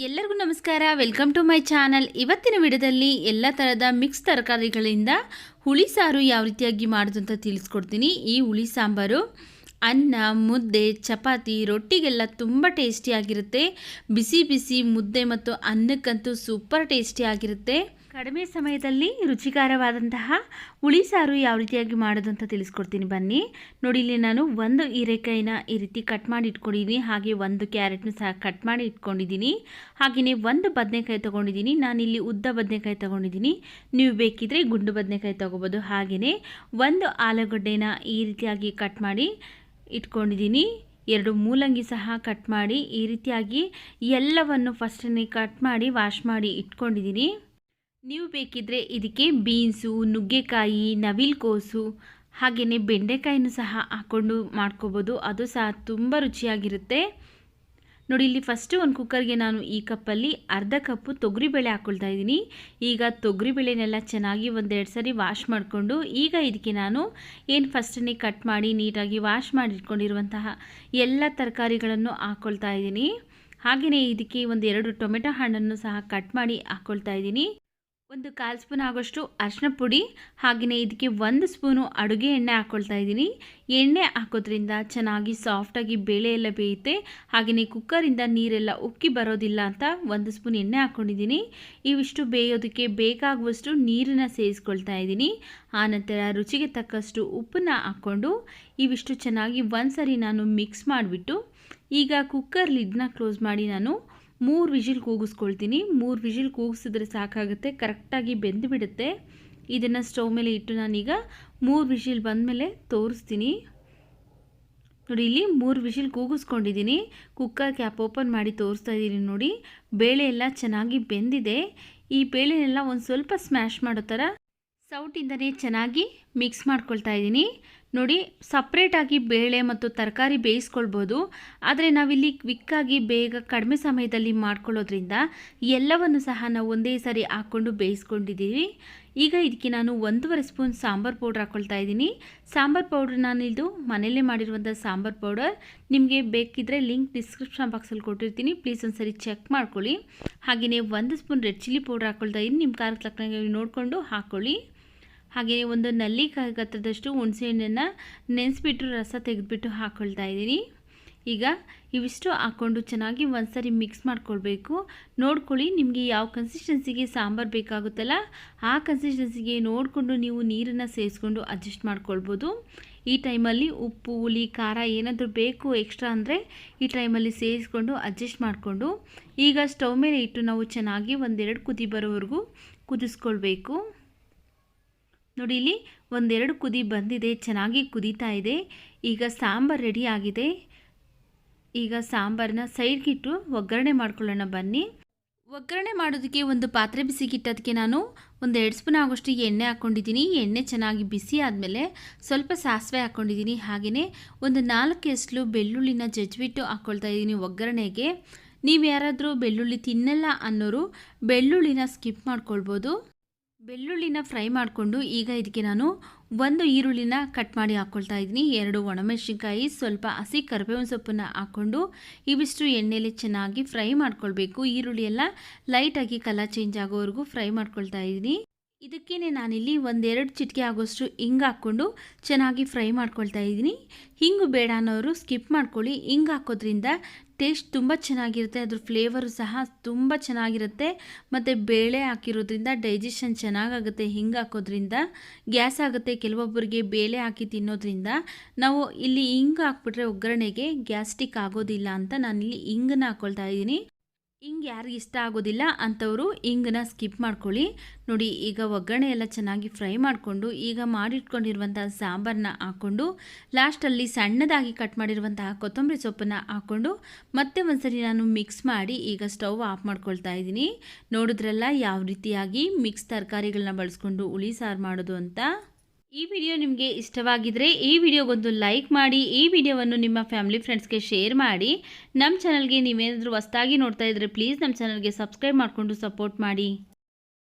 ಎಲ್ಲರಿಗೂ ನಮಸ್ಕಾರ. Welcome to my channel ಇವತ್ತಿನ ವಿಡಿಯೋದಲ್ಲಿ ಎಲ್ಲ ಥರದ ಮಿಕ್ಸ್ ತರಕಾರಿಗಳಿಂದ ಹುಳಿ ಸಾರು ಯಾವ ರೀತಿಯಾಗಿ ಮಾಡೋದು ಅಂತ ತಿಳಿಸ್ಕೊಡ್ತೀನಿ. ಈ ಹುಳಿ ಸಾಂಬಾರು ಅನ್ನ, ಮುದ್ದೆ, ಚಪಾತಿ, ರೊಟ್ಟಿಗೆಲ್ಲ ತುಂಬ ಟೇಸ್ಟಿಯಾಗಿರುತ್ತೆ ಬಿಸಿ ಬಿಸಿ ಮುದ್ದೆ ಮತ್ತು ಅನ್ನಕ್ಕಂತೂ ಸೂಪರ್ ಟೇಸ್ಟಿಯಾಗಿರುತ್ತೆ ಕಡಿಮೆ ಸಮಯದಲ್ಲಿ ರುಚಿಕರವಾದಂತಹ ಹುಳಿ ಸಾರು ಯಾವ ರೀತಿಯಾಗಿ ಮಾಡೋದು ಅಂತ ತಿಳಿಸ್ಕೊಡ್ತೀನಿ ಬನ್ನಿ. ನೋಡಿ, ಇಲ್ಲಿ ನಾನು ಒಂದು ಹೀರೆಕಾಯಿನ ಈ ರೀತಿ ಕಟ್ ಮಾಡಿ ಇಟ್ಕೊಂಡಿದ್ದೀನಿ ಹಾಗೆ ಒಂದು ಕ್ಯಾರೆಟ್ನ ಸಹ ಕಟ್ ಮಾಡಿ ಇಟ್ಕೊಂಡಿದ್ದೀನಿ ಹಾಗೆಯೇ ಒಂದು ಬದನೆಕಾಯಿ ತೊಗೊಂಡಿದ್ದೀನಿ ನಾನಿಲ್ಲಿ ಉದ್ದ ಬದನೆಕಾಯಿ ತೊಗೊಂಡಿದ್ದೀನಿ ನೀವು ಬೇಕಿದ್ರೆ ಗುಂಡು ಬದನೆಕಾಯಿ ತೊಗೋಬೋದು. ಹಾಗೆಯೇ ಒಂದು ಆಲೂಗಡ್ಡೆನ ಈ ರೀತಿಯಾಗಿ ಕಟ್ ಮಾಡಿ ಇಟ್ಕೊಂಡಿದ್ದೀನಿ ಎರಡು ಮೂಲಂಗಿ ಸಹ ಕಟ್ ಮಾಡಿ ಈ ರೀತಿಯಾಗಿ ಎಲ್ಲವನ್ನು ಫಸ್ಟನ್ನೇ ಕಟ್ ಮಾಡಿ ವಾಶ್ ಮಾಡಿ ಇಟ್ಕೊಂಡಿದ್ದೀನಿ ನೀವು ಬೇಕಿದ್ದರೆ ಇದಕ್ಕೆ ಬೀನ್ಸು, ನುಗ್ಗೆಕಾಯಿ, ನವಿಲ್ಕೋಸು, ಹಾಗೆಯೇ ಬೆಂಡೆಕಾಯಿನೂ ಸಹ ಹಾಕ್ಕೊಂಡು ಮಾಡ್ಕೋಬೋದು. ಅದು ಸಹ ತುಂಬ ರುಚಿಯಾಗಿರುತ್ತೆ. ನೋಡಿ, ಇಲ್ಲಿ ಫಸ್ಟು ಒಂದು ಕುಕ್ಕರ್ಗೆ ನಾನು ಈ ಕಪ್ಪಲ್ಲಿ ಅರ್ಧ ಕಪ್ಪು ತೊಗರಿಬೇಳೆ ಹಾಕ್ಕೊಳ್ತಾ ಇದ್ದೀನಿ. ಈಗ ತೊಗರಿಬೇಳೆನೆಲ್ಲ ಚೆನ್ನಾಗಿ ಒಂದೆರಡು ಸರಿ ವಾಶ್ ಮಾಡಿಕೊಂಡು, ಈಗ ಇದಕ್ಕೆ ನಾನು ಏನು ಫಸ್ಟನ್ನೇ ಕಟ್ ಮಾಡಿ ನೀಟಾಗಿ ವಾಶ್ ಮಾಡಿಟ್ಕೊಂಡಿರುವಂತಹ ಎಲ್ಲ ತರಕಾರಿಗಳನ್ನು ಹಾಕ್ಕೊಳ್ತಾ ಇದ್ದೀನಿ. ಹಾಗೆಯೇ ಇದಕ್ಕೆ ಒಂದು ಎರಡು ಟೊಮೆಟೊ ಹಣ್ಣನ್ನು ಸಹ ಕಟ್ ಮಾಡಿ ಹಾಕ್ಕೊಳ್ತಾ ಇದ್ದೀನಿ. ಒಂದು ಕಾಲು ಸ್ಪೂನ್ ಆಗೋಷ್ಟು ಅರಿಶಿನ ಪುಡಿ ಹಾಗೆಯೇ ಇದಕ್ಕೆ ಒಂದು ಸ್ಪೂನು ಅಡುಗೆ ಎಣ್ಣೆ ಹಾಕ್ಕೊಳ್ತಾ ಇದ್ದೀನಿ. ಎಣ್ಣೆ ಹಾಕೋದ್ರಿಂದ ಚೆನ್ನಾಗಿ ಸಾಫ್ಟಾಗಿ ಬೇಳೆ ಎಲ್ಲ ಬೇಯುತ್ತೆ. ಹಾಗೆಯೇ ಕುಕ್ಕರಿಂದ ನೀರೆಲ್ಲ ಉಕ್ಕಿ ಬರೋದಿಲ್ಲ ಅಂತ ಒಂದು ಸ್ಪೂನ್ ಎಣ್ಣೆ ಹಾಕ್ಕೊಂಡಿದ್ದೀನಿ ಇವಿಷ್ಟು ಬೇಯೋದಕ್ಕೆ ಬೇಕಾಗುವಷ್ಟು ನೀರನ್ನು ಸೇರಿಸ್ಕೊಳ್ತಾ ಇದ್ದೀನಿ. ಆನಂತರ ರುಚಿಗೆ ತಕ್ಕಷ್ಟು ಉಪ್ಪನ್ನ ಹಾಕ್ಕೊಂಡು ಇವಿಷ್ಟು ಚೆನ್ನಾಗಿ ಒಂದು ನಾನು ಮಿಕ್ಸ್ ಮಾಡಿಬಿಟ್ಟು ಈಗ ಕುಕ್ಕರ್ ಲಿಡ್ನ ಕ್ಲೋಸ್ ಮಾಡಿ ನಾನು ಮೂರು ವಿಜಿಲ್ ಕೂಗಿಸ್ಕೊಳ್ತೀನಿ. ಮೂರು ವಿಜಿಲ್ ಕೂಗಿಸಿದ್ರೆ ಸಾಕಾಗುತ್ತೆ, ಕರೆಕ್ಟಾಗಿ ಬೆಂದು ಬಿಡುತ್ತೆ ಇದನ್ನು ಸ್ಟವ್ ಮೇಲೆ ಇಟ್ಟು ನಾನೀಗ ಮೂರು ವಿಜಿಲ್ ಬಂದಮೇಲೆ ತೋರಿಸ್ತೀನಿ. ನೋಡಿ, ಇಲ್ಲಿ ಮೂರು ವಿಜಿಲ್ ಕೂಗಿಸ್ಕೊಂಡಿದ್ದೀನಿ. ಕುಕ್ಕರ್ ಕ್ಯಾಪ್ ಓಪನ್ ಮಾಡಿ ತೋರಿಸ್ತಾ ಇದ್ದೀನಿ ನೋಡಿ. ಬೇಳೆ ಎಲ್ಲ ಚೆನ್ನಾಗಿ ಬೆಂದಿದೆ. ಈ ಬೇಳೆನೆಲ್ಲ ಒಂದು ಸ್ವಲ್ಪ ಸ್ಮ್ಯಾಶ್ ಮಾಡೋ ಥರ ಸೌಟಿಂದನೇ ಚೆನ್ನಾಗಿ ಮಿಕ್ಸ್ ಮಾಡ್ಕೊಳ್ತಾ ಇದ್ದೀನಿ. ನೋಡಿ ಸಪ್ರೇಟಾಗಿ ಬೇಳೆ ಮತ್ತು ತರಕಾರಿ ಬೇಯಿಸ್ಕೊಳ್ಬೋದು. ಆದರೆ ನಾವಿಲ್ಲಿ ಕ್ವಿಕ್ಕಾಗಿ ಬೇಗ ಕಡಿಮೆ ಸಮಯದಲ್ಲಿ ಮಾಡ್ಕೊಳ್ಳೋದ್ರಿಂದ ಎಲ್ಲವನ್ನು ಸಹ ನಾವು ಒಂದೇ ಸಾರಿ ಹಾಕ್ಕೊಂಡು ಬೇಯಿಸ್ಕೊಂಡಿದ್ದೀವಿ. ಈಗ ಇದಕ್ಕೆ ನಾನು ಒಂದೂವರೆ ಸ್ಪೂನ್ ಸಾಂಬಾರು ಪೌಡ್ರ್ ಹಾಕ್ಕೊಳ್ತಾ ಇದ್ದೀನಿ. ಸಾಂಬಾರು ಪೌಡ್ರ್ ನಾನು ಇದು ಮನೆಯಲ್ಲೇ ಮಾಡಿರುವಂಥ ಸಾಂಬಾರು ಪೌಡರ್. ನಿಮಗೆ ಬೇಕಿದ್ದರೆ ಲಿಂಕ್ ಡಿಸ್ಕ್ರಿಪ್ಷನ್ ಬಾಕ್ಸಲ್ಲಿ ಕೊಟ್ಟಿರ್ತೀನಿ. ಪ್ಲೀಸ್ ಒಂದು ಸರಿ ಚೆಕ್ ಮಾಡ್ಕೊಳ್ಳಿ. ಹಾಗೆಯೇ ಒಂದು ಸ್ಪೂನ್ ರೆಡ್ ಚಿಲ್ಲಿ ಪೌಡ್ರ್ ಹಾಕ್ಕೊಳ್ತಾ ಇದ್ದೀನಿ. ನಿಮ್ಮ ಖಾರಕ್ಕೆ ತಕ್ಕಂಗೆ ನೋಡಿಕೊಂಡು ಹಾಕ್ಕೊಳ್ಳಿ. ಹಾಗೆಯೇ ಒಂದು ನಲ್ಲಿಕಾಯಿ ಗತ್ತದಷ್ಟು ಹುಣಸೆಹಣ್ಣನ್ನು ನೆನೆಸ್ಬಿಟ್ಟು ರಸ ತೆಗೆದುಬಿಟ್ಟು ಹಾಕ್ಕೊಳ್ತಾ ಇದ್ದೀನಿ. ಈಗ ಇವಿಷ್ಟು ಹಾಕ್ಕೊಂಡು ಚೆನ್ನಾಗಿ ಒಂದ್ಸರಿ ಮಿಕ್ಸ್ ಮಾಡ್ಕೊಳ್ಬೇಕು. ನೋಡ್ಕೊಳ್ಳಿ ನಿಮಗೆ ಯಾವ ಕನ್ಸಿಸ್ಟೆನ್ಸಿಗೆ ಸಾಂಬಾರು ಬೇಕಾಗುತ್ತಲ್ಲ, ಆ ಕನ್ಸಿಸ್ಟೆನ್ಸಿಗೆ ನೋಡಿಕೊಂಡು ನೀವು ನೀರನ್ನು ಸೇರಿಸ್ಕೊಂಡು ಅಡ್ಜಸ್ಟ್ ಮಾಡ್ಕೊಳ್ಬೋದು. ಈ ಟೈಮಲ್ಲಿ ಉಪ್ಪು, ಹುಳಿ, ಖಾರ ಏನಾದರೂ ಬೇಕು ಎಕ್ಸ್ಟ್ರಾ ಅಂದರೆ ಈ ಟೈಮಲ್ಲಿ ಸೇರಿಸ್ಕೊಂಡು ಅಡ್ಜಸ್ಟ್ ಮಾಡಿಕೊಂಡು, ಈಗ ಸ್ಟವ್ ಮೇಲೆ ಇಟ್ಟು ನಾವು ಚೆನ್ನಾಗಿ ಒಂದೆರಡು ಕುದಿ ಬರೋವರೆಗೂ ಕುದಿಸ್ಕೊಳ್ಬೇಕು. ನೋಡಿ ಇಲ್ಲಿ ಒಂದೆರಡು ಕುದಿ ಬಂದಿದೆ, ಚೆನ್ನಾಗಿ ಕುದೀತಾ ಇದೆ. ಈಗ ಸಾಂಬಾರು ರೆಡಿ ಆಗಿದೆ. ಈಗ ಸಾಂಬಾರನ್ನ ಸೈಡ್ಗಿಟ್ಟು ಒಗ್ಗರಣೆ ಮಾಡ್ಕೊಳ್ಳೋಣ ಬನ್ನಿ. ಒಗ್ಗರಣೆ ಮಾಡೋದಕ್ಕೆ ಒಂದು ಪಾತ್ರೆ ಬಿಸಿಗಿಟ್ಟೋದಕ್ಕೆ ನಾನು ಒಂದು ಎರಡು ಸ್ಪೂನ್ ಆಗೋಷ್ಟು ಎಣ್ಣೆ ಹಾಕ್ಕೊಂಡಿದ್ದೀನಿ. ಎಣ್ಣೆ ಚೆನ್ನಾಗಿ ಬಿಸಿ ಆದಮೇಲೆ ಸ್ವಲ್ಪ ಸಾಸಿವೆ ಹಾಕ್ಕೊಂಡಿದ್ದೀನಿ. ಹಾಗೆಯೇ ಒಂದು ನಾಲ್ಕು ಎಸ್ಲು ಬೆಳ್ಳುಳ್ಳಿನ ಜಜ್ಬಿಟ್ಟು ಹಾಕ್ಕೊಳ್ತಾ ಇದ್ದೀನಿ ಒಗ್ಗರಣೆಗೆ. ನೀವು ಯಾರಾದರೂ ಬೆಳ್ಳುಳ್ಳಿ ತಿನ್ನಲ್ಲ ಅನ್ನೋರು ಬೆಳ್ಳುಳ್ಳಿನ ಸ್ಕಿಪ್ ಮಾಡ್ಕೊಳ್ಬೋದು. ಬೆಳ್ಳುಳ್ಳಿನ ಫ್ರೈ ಮಾಡಿಕೊಂಡು ಈಗ ಇದಕ್ಕೆ ನಾನು ಒಂದು ಈರುಳ್ಳಿನ ಕಟ್ ಮಾಡಿ ಹಾಕ್ಕೊಳ್ತಾ ಇದ್ದೀನಿ. ಎರಡು ಒಣಮೆಣಸಿನ್ಕಾಯಿ, ಸ್ವಲ್ಪ ಹಸಿ ಕರಿಬೇವಿನ ಸೊಪ್ಪನ್ನು ಹಾಕ್ಕೊಂಡು ಇವಿಷ್ಟು ಎಣ್ಣೆಯಲ್ಲಿ ಚೆನ್ನಾಗಿ ಫ್ರೈ ಮಾಡ್ಕೊಳ್ಬೇಕು. ಈರುಳ್ಳಿ ಎಲ್ಲ ಲೈಟಾಗಿ ಕಲರ್ ಚೇಂಜ್ ಆಗೋವರೆಗೂ ಫ್ರೈ ಮಾಡ್ಕೊಳ್ತಾ ಇದ್ದೀನಿ. ಇದಕ್ಕೇ ನಾನಿಲ್ಲಿ ಒಂದೆರಡು ಚಿಟಿಕೆ ಆಗೋಷ್ಟು ಹಿಂಗೆ ಹಾಕ್ಕೊಂಡು ಚೆನ್ನಾಗಿ ಫ್ರೈ ಮಾಡ್ಕೊಳ್ತಾ ಇದ್ದೀನಿ. ಹಿಂಗು ಬೇಡ ಅನ್ನೋರು ಸ್ಕಿಪ್ ಮಾಡ್ಕೊಳ್ಳಿ. ಹಿಂಗೆ ಹಾಕೋದ್ರಿಂದ ಟೇಸ್ಟ್ ತುಂಬ ಚೆನ್ನಾಗಿರುತ್ತೆ. ಅದ್ರ ಫ್ಲೇವರು ಸಹ ತುಂಬ ಚೆನ್ನಾಗಿರುತ್ತೆ. ಮತ್ತು ಬೇಳೆ ಹಾಕಿರೋದ್ರಿಂದ ಡೈಜೆಷನ್ ಚೆನ್ನಾಗಾಗುತ್ತೆ. ಹಿಂಗೆ ಹಾಕೋದ್ರಿಂದ ಗ್ಯಾಸ್ ಆಗುತ್ತೆ. ಕೆಲವೊಬ್ಬರಿಗೆ ಬೇಳೆ ಹಾಕಿ ತಿನ್ನೋದ್ರಿಂದ ನಾವು ಇಲ್ಲಿ ಹಿಂಗೆ ಹಾಕ್ಬಿಟ್ರೆ ಒಗ್ಗರಣೆಗೆ ಗ್ಯಾಸ್ಟಿಕ್ ಆಗೋದಿಲ್ಲ ಅಂತ ನಾನಿಲ್ಲಿ ಹಿಂಗನ್ನ ಹಾಕ್ಕೊಳ್ತಾ ಇದ್ದೀನಿ. ಹಿಂಗೆ ಯಾರಿಗೆ ಇಷ್ಟ ಆಗೋದಿಲ್ಲ ಅಂಥವರು ಹಿಂಗನ್ನ ಸ್ಕಿಪ್ ಮಾಡ್ಕೊಳ್ಳಿ. ನೋಡಿ, ಈಗ ಒಗ್ಗರಣೆ ಎಲ್ಲ ಚೆನ್ನಾಗಿ ಫ್ರೈ ಮಾಡಿಕೊಂಡು, ಈಗ ಮಾಡಿಟ್ಕೊಂಡಿರುವಂಥ ಸಾಂಬಾರನ್ನ ಹಾಕ್ಕೊಂಡು, ಲಾಸ್ಟಲ್ಲಿ ಸಣ್ಣದಾಗಿ ಕಟ್ ಮಾಡಿರುವಂತಹ ಕೊತ್ತಂಬರಿ ಸೊಪ್ಪನ್ನು ಹಾಕ್ಕೊಂಡು, ಮತ್ತೆ ಒಂದ್ಸರಿ ನಾನು ಮಿಕ್ಸ್ ಮಾಡಿ ಈಗ ಸ್ಟವ್ ಆಫ್ ಮಾಡ್ಕೊಳ್ತಾ ಇದ್ದೀನಿ. ನೋಡಿದ್ರಲ್ಲ ಯಾವ ರೀತಿಯಾಗಿ ಮಿಕ್ಸ್ ತರಕಾರಿಗಳನ್ನ ಬಳಸ್ಕೊಂಡು ಹುಳಿ ಸಾರು ಮಾಡೋದು ಅಂತ. ಈ ವಿಡಿಯೋ ನಿಮಗೆ ಇಷ್ಟವಾಗಿದ್ದರೆ ಈ ವಿಡಿಯೋಗೊಂದು ಲೈಕ್ ಮಾಡಿ, ಈ ವಿಡಿಯೋವನ್ನು ನಿಮ್ಮ ಫ್ಯಾಮಿಲಿ ಫ್ರೆಂಡ್ಸ್ಗೆ ಶೇರ್ ಮಾಡಿ. ನಮ್ಮ ಚಾನಲ್ಗೆ ನೀವೇನಾದರೂ ಹೊಸದಾಗಿ ನೋಡ್ತಾ ಇದ್ದರೆ ಪ್ಲೀಸ್ ನಮ್ಮ ಚಾನಲ್ಗೆ ಸಬ್ಸ್ಕ್ರೈಬ್ ಮಾಡಿಕೊಂಡು ಸಪೋರ್ಟ್ ಮಾಡಿ.